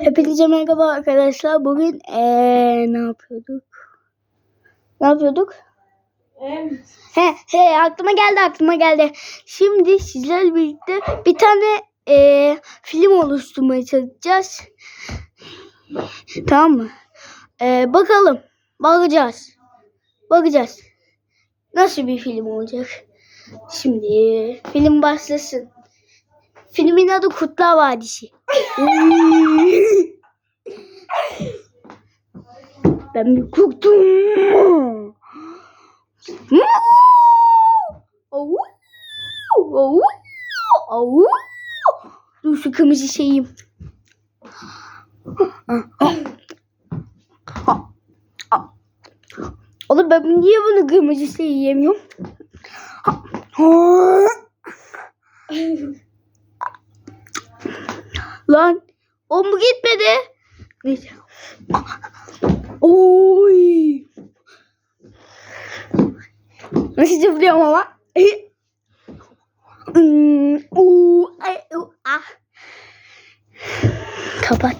Hepinize merhaba arkadaşlar. Bugün eee ne yapıyorduk? Ne yapıyorduk? He, he aklıma geldi aklıma geldi. Şimdi sizlerle birlikte bir tane eee, film oluşturmaya çalışacağız. Tamam mı? Eee, bakalım. Bakacağız. Bakacağız. Nasıl bir film olacak? Şimdi film başlasın. Filmin adı Kurtlar Vadisi. Ben bir korktum. Dur şu kırmızı şeyim. Oğlum ben niye bunu kırmızı şey yiyemiyorum? Lan o mu gitmedi? Neyse. Oy. Nasıl zıplıyorum ama? Hmm, ah. Kapat.